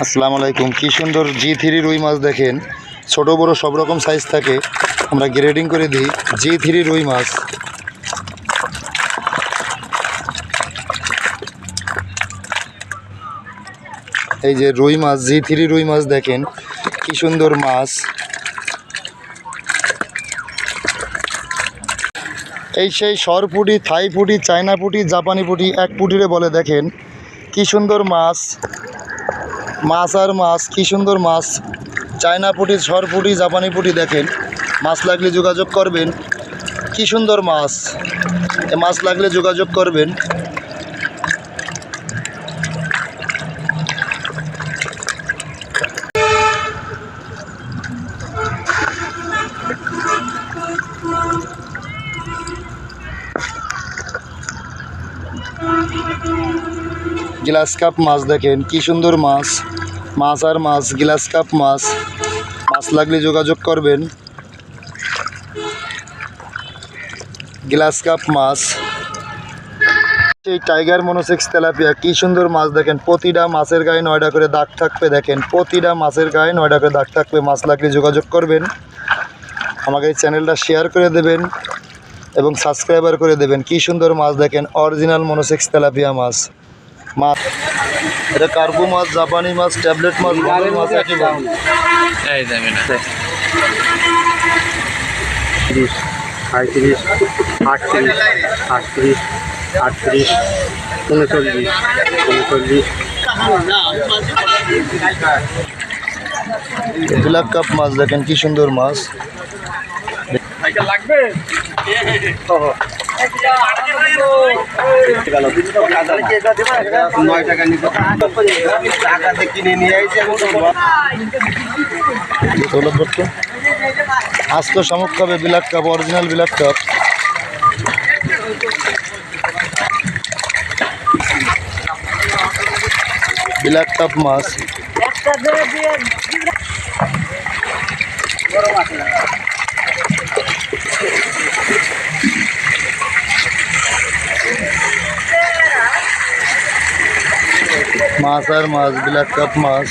আসসালামু আলাইকুম। কি সুন্দর জি থ্রি রুই মাছ দেখেন। ছোট, বড় সব রকম সাইজ থাকে। আমরা গ্রেডিং করে দিই। জি থ্রি রুই মাছ। এই যে রুই মাছ জি থ্রি রুই মাছ দেখেন। কি সুন্দর মাছ। এই সেই সর পুটি থাই পুটি চায়না পুটি জাপানি পুটি এক পুটিরে বলে দেখেন। কি সুন্দর মাছ। মাছ আর মাছ, কি সুন্দর মাছ। চায়না পুটি সর পুটি, জাপানি পুটি দেখেন। মাছ লাগলে যোগাযোগ করবেন। কি সুন্দর মাছ। মাছ লাগলে যোগাযোগ করবেন। গ্লাস কাপ মাছ দেখেন, কি সুন্দর মাছ। মাছ আর মাছ, গ্লাস কাপ মাছ। মাছ লাগলে যোগাযোগ করবেন। গ্লাস কাপ মাছ। সেই টাইগার মনোসেক্স তেলাপিয়া, কি সুন্দর মাছ দেখেন। প্রতিটা মাছের গায়ে নয়টা করে দাগ থাকবে দেখেন। প্রতিটা মাছের গায়ে নয়টা করে দাগ থাকবে। মাছ লাগলে যোগাযোগ করবেন। আমাকে এই চ্যানেলটা শেয়ার করে দেবেন এবং সাবস্ক্রাইবার করে দেবেন। কি সুন্দর মাছ দেখেন, অরিজিনাল মনোসেক্স তেলাপিয়া মাছ। মাছ। এটা কার্পু মাছ জাপানি মাছ ট্যাবলেট মাছ মাছ না তিরিশ সাঁত্রিশ আটত্রিশ আটত্রিশ আটত্রিশ উনচল্লিশ উনচল্লিশ। ব্ল্যাক কাপ মাছ দেখেন কি সুন্দর মাছ। নয় টাকা নিতে আজ তো black carp original black carp black carp মাছ মাছ আর মাছ, ব্ল্যাক কাপ মাছ।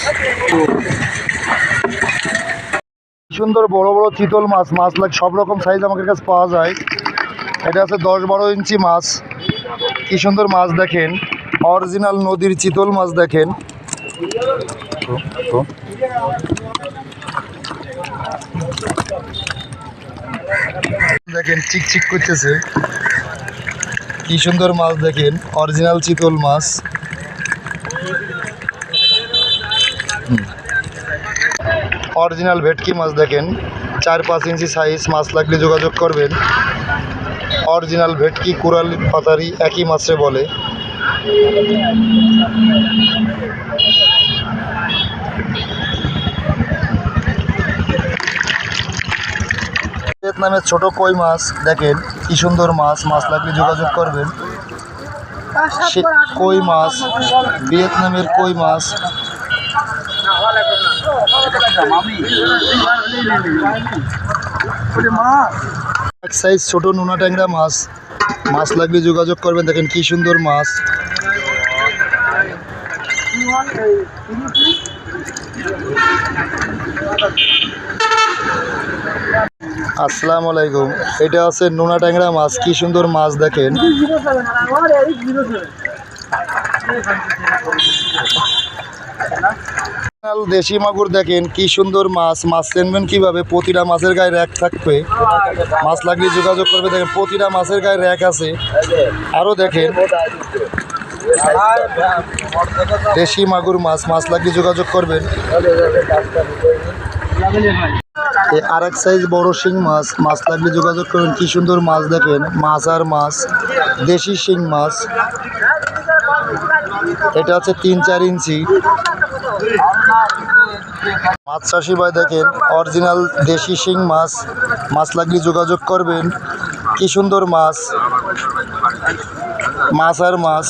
সুন্দর বড় বড় চিতল মাছ মাছ লাগ সব রকম সাইজ আমাদের কাছে পাওয়া যায়। এটা আছে দশ বারো ইঞ্চি মাছ। কি সুন্দর মাছ দেখেন। অরিজিনাল নদীর চিতল মাছ দেখেন। দেখেন চিকচিক করতেছে। কি সুন্দর মাছ দেখেন। অরিজিনাল চিতল মাছ। অরিজিনাল ভেটকি মাছ দেখেন। চার পাঁচ ইঞ্চি সাইজ মাছ লাগলে যোগাযোগ করবেন। অরিজিনাল ভেটকি কুড়াল পাতারি একই মাছে বলে। ভিয়েতনামের ছোট কই মাছ দেখেন কি সুন্দর মাছ মাছ লাগলে যোগাযোগ করবেন। কই মাছ ভিয়েতনামের কই মাছ এক সাইজ ছোট নোনা ট্যাংরা মাছ। মাছ লাগলে যোগাযোগ করবেন, দেখেন কি সুন্দর মাছ। আসসালামু আলাইকুম, এটা আছে নোনা ট্যাংরা মাছ, কি সুন্দর মাছ দেখেন। দেশি মাগুর দেখেন, কি সুন্দর মাছ। মাছ চেনবেন কীভাবে? প্রতিটা মাছের গায়ে র্যাক থাকবে। মাছ লাগলে যোগাযোগ করবে। দেখেন, প্রতিটা মাছের গায়ে র্যাক আছে। আরও দেখেন, দেশি মাগুর মাছ। মাছ লাগলে যোগাযোগ করবেন। আর এক সাইজ বড় শিং মাছ। মাছ লাগলে যোগাযোগ করবেন। কি সুন্দর মাছ দেখেন মাছ আর মাছ, দেশি শিং মাছ। এটা হচ্ছে তিন চার ইঞ্চি। মাছ চাষি ভাই দেখেন, অরিজিনাল দেশি শিং মাছ মাছ লাগলে যোগাযোগ করবেন। কি সুন্দর মাছ মাছ আর মাছ।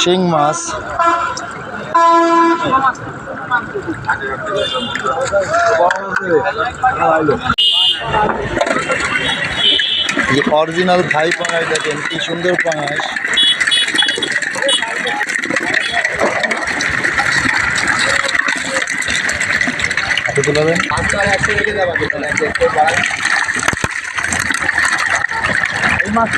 শিং মাছ অরিজিনাল ভাই পাঙাশ দেখেন, কি সুন্দর পাঙাশ। হবে এই মাছ